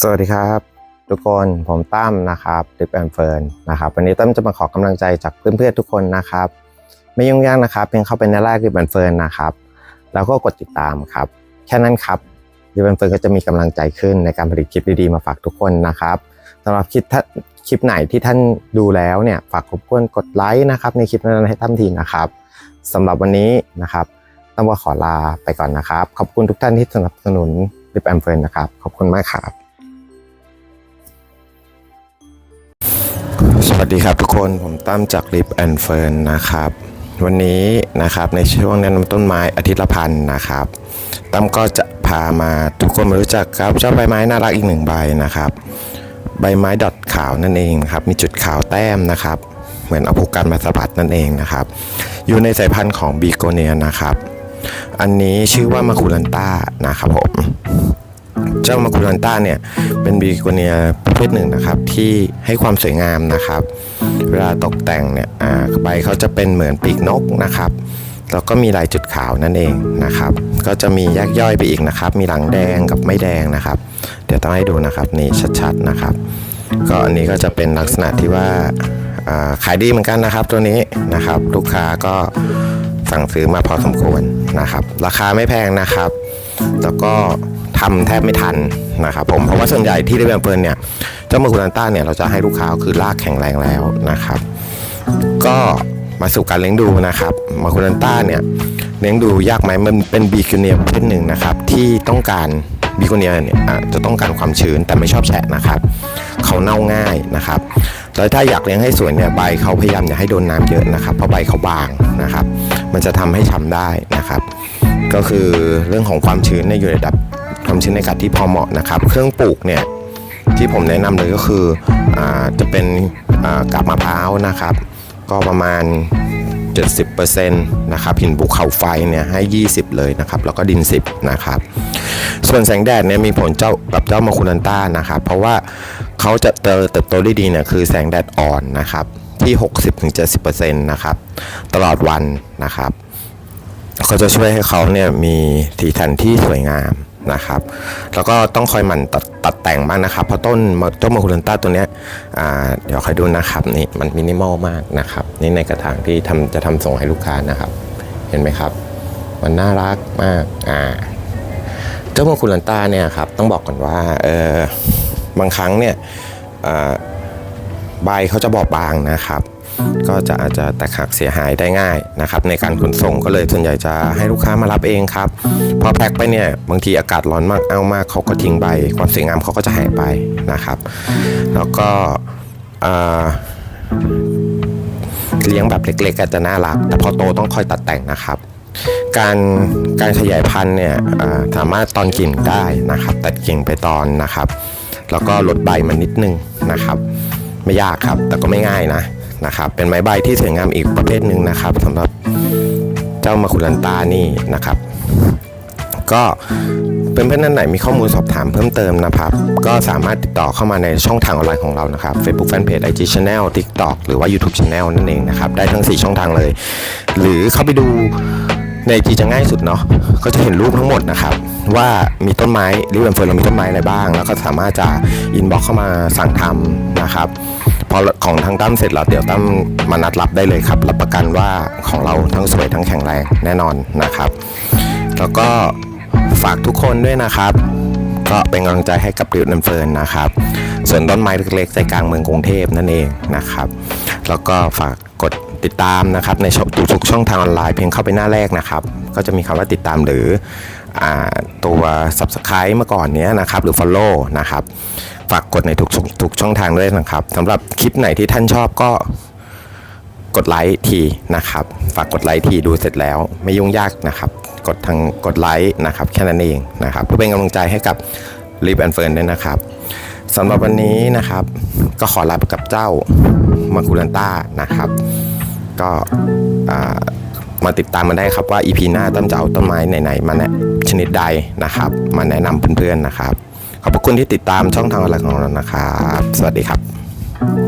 สวัสดีครับ ทุกคนผมตั้มนะครับดิปแอนเฟิร์นนะครับวันนี้ตั้มจะมาขอกำลังใจจากเพื่อนๆทุกคนนะครับ ไม่ยุ่งยากนะครับเพียงเข้าไปในไลน์ดิปแอนเฟิร์นนะครับ แล้วก็กดติดตามครับ แค่นั้นครับดิปแอนเฟิร์นก็จะมีกำลังใจขึ้นในการผลิตคลิปดีๆมาฝากทุกคนนะครับสำหรับคลิปคลิปไหนที่ท่านดูแล้วเนี่ยฝากรบกวนกดไลค์นะครับ ในคลิปนั้นให้ตั้มทีนะครับสำหรับวันนี้นะครับตั้มก็ขอลาไปก่อนนะครับ ขอบคุณทุกท่านที่สนับสนุน ดิปแอนเฟิร์นนะครับ ขอบคุณมากครับ สวัสดีครับทุกคนผมตั้มจาก Lip and Fern นนะครับ วันนี้นะครับในช่วงแนะนำต้นไม้อาทิตย์ละพันนะครับตั้มก็จะพามาทุกคนมารู้จักกับเจ้าใบไม้น่ารักอีกหนึ่งใบนะครับ ใบไม้ดอทขาวนั่นเองครับมีจุดขาวแต้มนะครับเหมือนเอาพุกันมาสะบัดนั่นเองนะครับ อยู่ในสายพันธุ์ของบีโกเนียนะครับ อันนี้ชื่อว่ามาคูลันต้านะครับผม เจ้ามาคูลันต้าเนี่ยเป็นบีโกเนียประเภทหนึ่งนะครับที่ให้ความสวยงามนะครับ เวลาตกแต่งเนี่ยใบเขาจะเป็นเหมือนปีกนกนะครับแล้วก็มีลายจุดขาวนั่นเองนะครับ ก็จะมีแยกย่อยไปอีกนะครับ มีหลังแดงกับไม่แดงนะครับ เดี๋ยวต้องให้ดูนะครับนี่ชัดๆนะครับ ก็อันนี้ก็จะเป็นลักษณะที่ว่าอ่าขายดีเหมือนกันนะครับตัวนี้นะครับ ลูกค้าก็สั่งซื้อมาพอสมควรนะครับ ราคาไม่แพงนะครับ แล้วก็ ทำแทบไม่ทันนะครับผมเพราะว่าส่วนใหญ่ที่ได้แบบเฟิร์นเนี่ยเจ้ามาคุรันต้าเนี่ยเราจะให้ลูกค้าคือรากแข็งแรงแล้วนะครับ ก็มาสู่การเลี้ยงดูนะครับมาคุรันต้าเนี่ยเลี้ยงดูยากไหมมันเป็นบีคิวเนียประเภทหนึ่งนะครับที่ต้องการบีคิวเนียเนี่ยจะต้องการความชื้นแต่ไม่ชอบแฉะนะครับ เขาเน่าง่ายนะครับแล้วถ้าอยากเลี้ยงให้สวยเนี่ยใบเขาพยายามอย่าให้โดนน้ำเยอะนะครับ เพราะใบเขาบางนะครับ มันจะทำให้ช้ำได้นะครับ ก็คือเรื่องของความชื้นเนี่ยอยู่ในระดับ ควาชื้นในกาศที่พอเหมาะนะครับ เครื่องปลูกเนี่ยที่ผมแนะนำเลยก็คืออจะเป็นกาบมะพร้าวนะครับ ก็ประมาณ 70%นะครับหินภูเขาไฟเนี่ยให้ 20 เลยนะครับ แล้วก็ดิน 10 นะครับ ส่วนแสงแดดเนี่ยมีผลเจ้ากับเจ้ามาคุรันต้านะครับ เพราะว่าเขาจะเติบโตได้ดีเนี่ยคือแสงแดดอ่อนนะครับ ที่ 60-70%นะครับ ตลอดวันนะครับก็จะช่วยให้เขาเนี่ยมีสีสันที่สวยงาม นะครับ แล้วก็ต้องคอยหมั่นตัดตัดแต่งบ้างนะครับ เพราะต้นเจ้ามาคุรันต้าตัวเนี้ยเดี๋ยวคอยดูนะครับนี่มันมินิมอลมากนะครับ นี่ในกระถางที่ทำจะทำส่งให้ลูกค้านะครับ เห็นไหมครับ มันน่ารักมากอ่าเจ้ามาคุรันต้าเนี่ยครับต้องบอกก่อนว่าเออบางครั้งเนี่ยใบเขาจะบอบบางนะครับ ก็จะอาจจะแตกหักเสียหายได้ง่ายนะครับในการขนส่งก็เลยส่วนใหญ่จะให้ลูกค้ามารับเองครับพอแพ็คไปเนี่ยบางทีอากาศร้อนมากเอามากเขาก็ทิ้งใบ ความสวยงามเขาก็จะหายไปนะครับ แล้วก็เลี้ยงแบบเล็กๆอาจจะน่ารัก แต่พอโตต้องคอยตัดแต่งนะครับการการขยายพันธุ์เนี่ยสามารถตอนกิ่งได้นะครับ ตัดกิ่งไปตอนนะครับ แล้วก็ลดใบมันนิดนึงนะครับ ไม่ยากครับแต่ก็ไม่ง่ายนะ นะครับ เป็นไม้ใบที่สวยงามอีกประเภทหนึ่งนะครับสำหรับเจ้ามาคุรันตานี่นะครับ ก็เพื่อนๆท่านไหนมีข้อมูลสอบถามเพิ่มเติมนะครับ ก็สามารถติดต่อเข้ามาในช่องทางออนไลน์ของเรานะครับ Facebook Fanpage IG Channel TikTok หรือว่า YouTube Channel นั่นเองนะครับ ได้ทั้ง 4 ช่องทางเลย หรือเข้าไปดูใน IG จะง่ายสุดเนาะก็จะเห็นรูปทั้งหมดนะครับ ว่ามีต้นไม้ริเวนเฟิร์นเรามีต้นไม้อะไรบ้าง แล้วก็สามารถจะอินบ็อกเข้ามาสั่งทำนะครับ อของทางตั้มเสร็จแล้วเดี๋ยวตั้มมานัดรับได้เลยครับ รับประกันว่าของเราทั้งสวยทั้งแข็งแรงแน่นอนนะครับ แล้วก็ฝากทุกคนด้วยนะครับ ก็เป็นกำลังใจให้กับริวนันเฟิร์นนะครับส่วนต้นไม้เล็กๆใจกลางเมืองกรุงเทพนั่นเองนะครับ แล้วก็ฝากกดติดตามนะครับในช่องทุกช่องทางออนไลน์เพียงเข้าไปหน้าแรกนะครับ ก็จะมีคำว่าติดตามหรืออตัว subscribe เมื่อก่อนเนี้ยนะครับ หรือ follow นะครับ ฝากกดในทุกทุกช่องทางด้วยนะครับสำหรับคลิปไหนที่ท่านชอบก็กดไลค์ทีนะครับ ฝากกดไลค์ทีดูเสร็จแล้วไม่ยุ่งยากนะครับ กดทางกดไลค์นะครับแค่นั้นเองนะครับ เพื่อเป็นกำลังใจให้กับรีบแอนเฟิร์นด้วยนะครับสำหรับวันนี้นะครับ ก็ขอลาไปกับเจ้ามาคูลันต้านะครับ ก็มาติดตามมาได้ครับว่า EP หน้าต้นจะเอาต้นไม้ไหนๆมาแนะชนิดใดนะครับ มาแนะนำเพื่อนๆนะครับ ขอบพระคุณที่ติดตามช่องทางออนไลน์ของเรานะครับ สวัสดีครับ